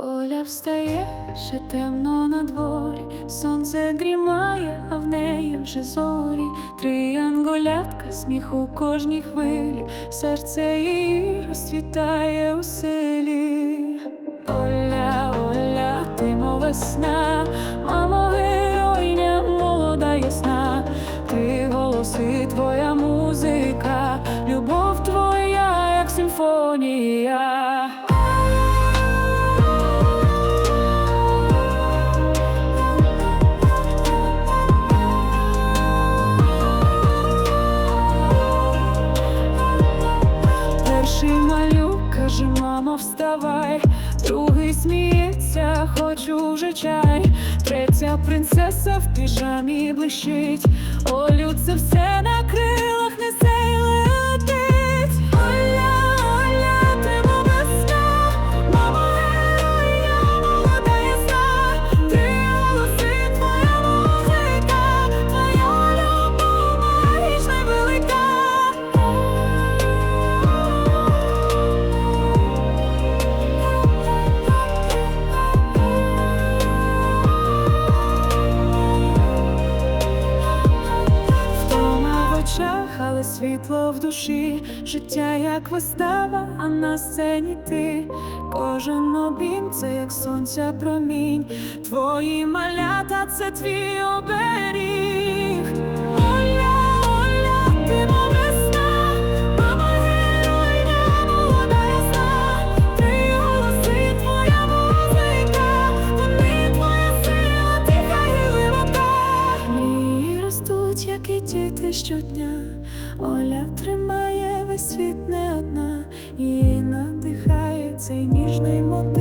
Оля встає, ще темно на дворі, сонце дрімає, а в неї вже зорі, три янголятка, сміх у кожній хвилі, серце її розцвітає у селі. Оля, Оля, ти мов весна, мамо, вставай, другий сміється, хочу вже чай, третя принцеса в піжамі блищить, Олю, це все на очах, але світло в душі, життя як вистава, а на сцені ти. Кожен обім, це як сонця промінь. Твої малята, це твій оберіг. як і діти щодня, Оля тримає весь світ не одна, і надихає цей ніжний мотив.